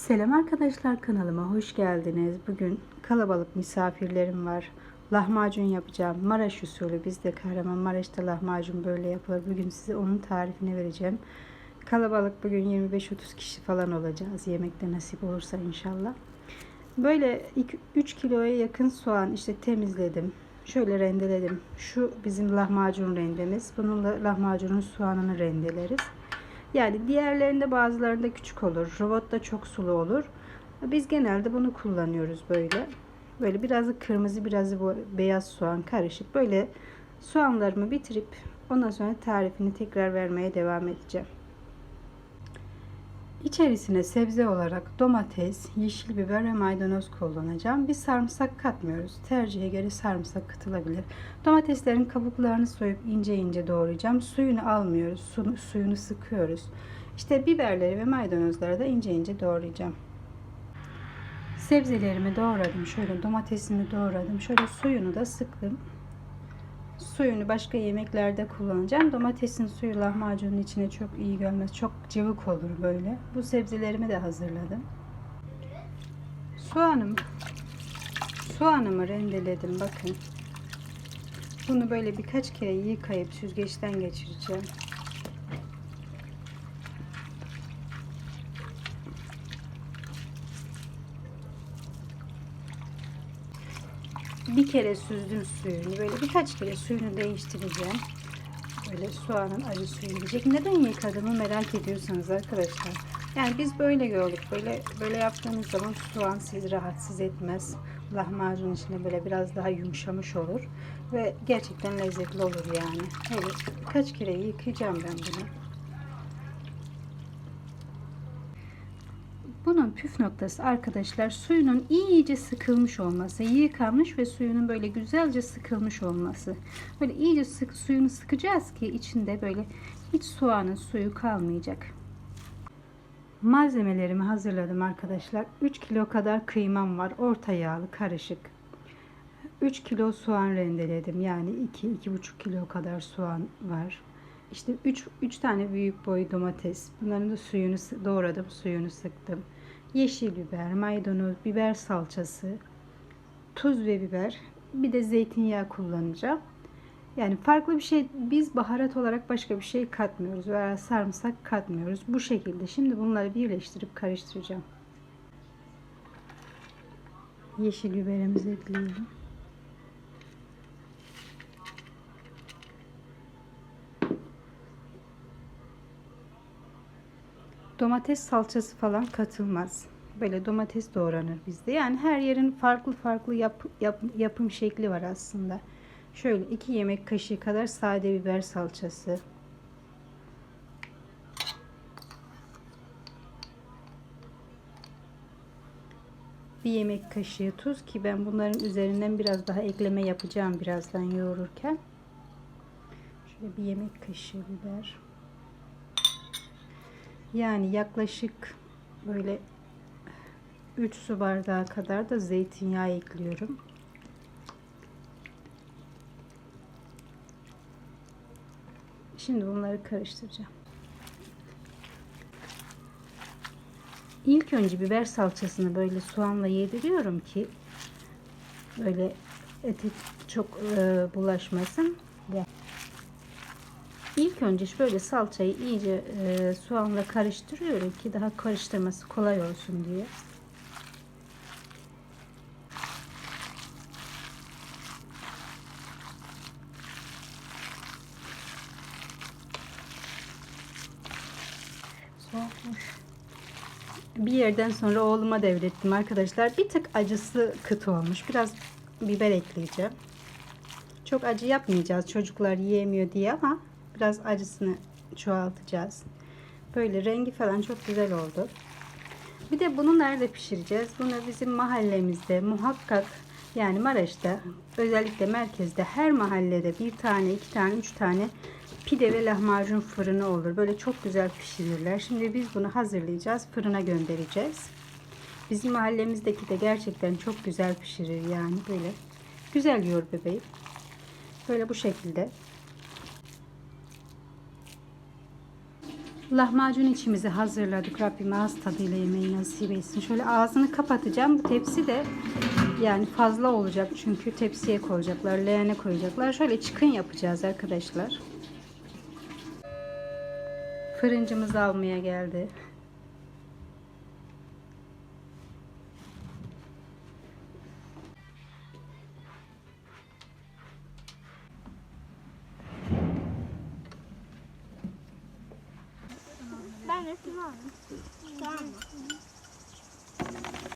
Selam arkadaşlar kanalıma hoş geldiniz. Bugün kalabalık misafirlerim var. Lahmacun yapacağım. Maraş usulü bizde Kahramanmaraş'ta lahmacun böyle yapılır. Bugün size onun tarifini vereceğim. Kalabalık bugün 25-30 kişi falan olacağız. Yemekte nasip olursa inşallah. Böyle 3 kiloya yakın soğan işte temizledim. Şöyle rendeledim. Şu bizim lahmacun rendemiz. Bununla lahmacunun soğanını rendeleriz. Yani diğerlerinde bazılarında küçük olur. Robot da çok sulu olur. Biz genelde bunu kullanıyoruz böyle. Böyle biraz da kırmızı biraz da bu beyaz soğan karışık. Böyle soğanlarımı bitirip ondan sonra tarifini tekrar vermeye devam edeceğim. İçerisine sebze olarak domates, yeşil biber ve maydanoz kullanacağım. Biz sarımsak katmıyoruz. Tercihe göre sarımsak katılabilir. Domateslerin kabuklarını soyup ince ince doğrayacağım. Suyunu almıyoruz. Su, suyunu sıkıyoruz. İşte biberleri ve maydanozları da ince ince doğrayacağım. Sebzelerimi doğradım. Şöyle domatesimi doğradım. Şöyle suyunu da sıktım. Suyunu başka yemeklerde kullanacağım. Domatesin suyu lahmacunun içine çok iyi gelmez. Çok cıvık olur böyle. Bu sebzelerimi de hazırladım. Soğanım soğanımı rendeledim bakın. Bunu böyle birkaç kere yıkayıp süzgeçten geçireceğim. Bir kere süzdüm suyunu. Böyle birkaç kere suyunu değiştireceğim. Böyle soğanın acı suyu gidecek. Neden yıkadığımı merak ediyorsanız arkadaşlar. Yani biz böyle gördük. Böyle böyle yaptığınız zaman soğan sizi rahatsız etmez. Lahmacun içinde böyle biraz daha yumuşamış olur. Ve gerçekten lezzetli olur yani. Evet, birkaç kere yıkayacağım ben bunu. Püf noktası arkadaşlar suyunun iyice sıkılmış olması. Yıkanmış ve suyunun böyle güzelce sıkılmış olması. Böyle iyice sık suyunu sıkacağız ki içinde böyle hiç soğanın suyu kalmayacak. Malzemelerimi hazırladım arkadaşlar. 3 kilo kadar kıymam var. Orta yağlı karışık. 3 kilo soğan rendeledim. Yani 2-2,5 kilo kadar soğan var. İşte 3 3 tane büyük boy domates. Bunların da suyunu doğradım, suyunu sıktım. Yeşil biber, maydanoz, biber salçası, tuz ve biber. Bir de zeytinyağı kullanacağım. Yani farklı bir şey biz baharat olarak başka bir şey katmıyoruz veya sarımsak katmıyoruz. Bu şekilde. Şimdi bunları birleştirip karıştıracağım. Yeşil biberimizi ekleyelim. Domates salçası falan katılmaz. Böyle domates doğranır bizde. Yani her yerin farklı farklı yap, yap, yapım şekli var aslında. Şöyle 2 yemek kaşığı kadar sade biber salçası. Bir yemek kaşığı tuz ki ben bunların üzerinden biraz daha ekleme yapacağım birazdan yoğururken. Şöyle bir yemek kaşığı biber. Yani yaklaşık böyle 3 su bardağı kadar da zeytinyağı ekliyorum. Şimdi bunları karıştıracağım. İlk önce biber salçasını böyle soğanla yediriyorum ki böyle ete çok e, bulaşmasın. İlk önce şöyle salçayı iyice e, soğanla karıştırıyorum ki daha karıştırması kolay olsun diye. Soğukmuş. Bir yerden sonra oğluma devrettim arkadaşlar. Bir tık acısı kıt olmuş. Biraz biber ekleyeceğim. Çok acı yapmayacağız çocuklar yiyemiyor diye ama biraz acısını çoğaltacağız. Böyle rengi falan çok güzel oldu. Bir de bunu nerede pişireceğiz? Bunu bizim mahallemizde muhakkak yani Maraş'ta özellikle merkezde her mahallede bir tane, iki tane, üç tane pide ve lahmacun fırını olur. Böyle çok güzel pişirirler. Şimdi biz bunu hazırlayacağız. Fırına göndereceğiz. Bizim mahallemizdeki de gerçekten çok güzel pişirir yani böyle. Güzel yiyor bebeğim. Böyle bu şekilde. Lahmacun içimizi hazırladık. Rabbim ağız tadıyla yemeği nasip etsin. Şöyle ağzını kapatacağım. Bu tepsi de yani fazla olacak çünkü tepsiye koyacaklar, leğene koyacaklar. Şöyle çıkın yapacağız arkadaşlar. Fırıncımız almaya geldi. เล็กที่บ้านจ้า